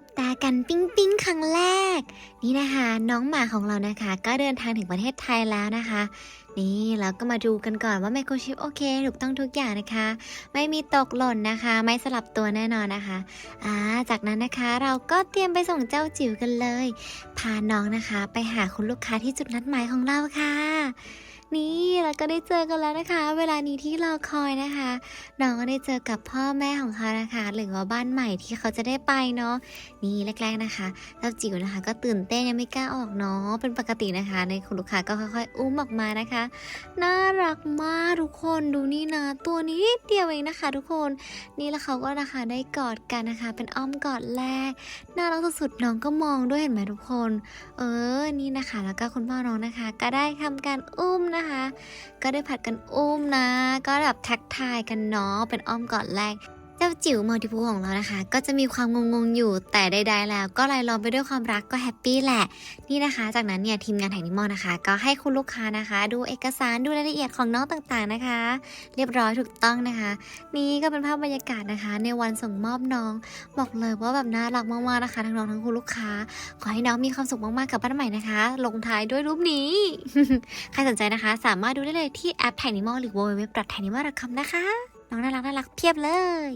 บตากันปิ้งปิ้งครั้งแรก นี่นะคะ น้องหมาของเรานะคะ ก็เดินทางถึงประเทศไทยแล้วนะคะ นี่เราก็มาดูกันก่อนว่าไมโครชิปโอเคถูกต้องทุกอย่างนะคะ ไม่มีตกหล่นนะคะ ไม่สลับตัวแน่นอนนะคะอ่าจากนั้นนะคะเราก็เตรียมไปส่งเจ้าจิ๋วกันเลย พาน้องนะคะ ไปหาคุณลูกค้าที่จุดนัดหมายของเราค่ะ นี่เราก็ได้เจอกันแล้วนะคะ เวลานี้ที่เราคอยนะคะน้องก็ได้เจอกับพ่อแม่ของเขานะคะหรือว่าบ้านใหม่ที่เขาจะได้ไปเนาะนี่แรกๆนะคะเจ้าจิ๋วนะคะ ก็ตื่นเต้นยังไม่กล้าออกเนาะเป็นปกตินะคะ ในคุณลูกค้าก็ค่อยๆ อุ้มออกมานะคะน่ารักมากทุกคนดูนี่นะ ตัวนี้นิดเดียวเองนะคะ ทุกคน นี่แล้วเขาก็นะคะได้กอดกันนะคะ เป็นอ้อมกอดแรก น่ารักสุดๆน้องก็มองด้วยเห็นไหมทุกคน เออ นี่นะคะ แล้วก็คุณพ่อน้องนะคะ ก็ได้ทำการอุ้มนะคะ ก็ได้ผัดกันอุ้มนะ ก็แบบทักทายกันเนาะ เป็นอ้อมกอดแรก เจ้าจิ๋วมัลติพูของเรานะคะ ก็จะมีความงงๆอยู่แต่ใดๆแล้ว ก็รายล้อมไปด้วยความรักก็แฮปปี้แหละ นี่นะคะ จากนั้นเนี่ยทีมงานแห่งนิมอนะคะ ก็ให้คุณลูกค้านะคะ ดูเอกสารดูรายละเอียดของน้องต่างๆนะคะ เรียบร้อยถูกต้องนะคะ นี่ก็เป็นภาพบรรยากาศนะคะ ในวันส่งมอบน้อง บอกเลยว่าแบบน่ารักมากๆนะคะ ทั้งน้องทั้งคุณลูกค้า ขอให้น้องมีความสุขมากๆกับบ้านใหม่นะคะ ลงท้ายด้วยรูปนี้ ใครสนใจนะคะ สามารถดูได้เลยที่แอป t ทนิมอลหรือ w w w t a n i m a l c o m นะคะ น้องน่ารักน่ารักเพียบเลย